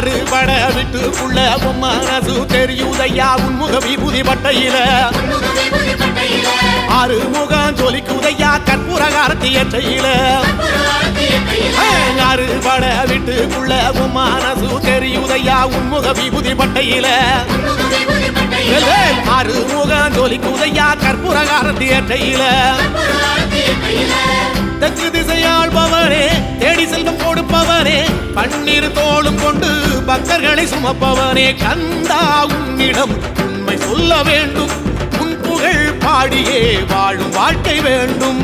வீட்டுக்குள்ள உன் மனசு தெரியுதையா? உன்முக விபூதி பட்டையில. ஆறு முகம் ஜொலிக்குதையா? கற்பூர காரத்தி எற்றையில ஆறு பட விட்டு புள்ள மனசு தெரியுதையா? உன்முக விபூதி பட்டையில. ஆறு முகம் ஜொலிக்குதையா? கற்பூர காரத்தி தெற்கு திசை பன்னீர் தோளும் கொண்டு பக்தர்களை சுமப்பவனே கந்தா உன்னிடம் உண்மை சொல்ல வேண்டும். உன் புகழ் பாடியே வாழும் வாழ்க்கை வேண்டும்.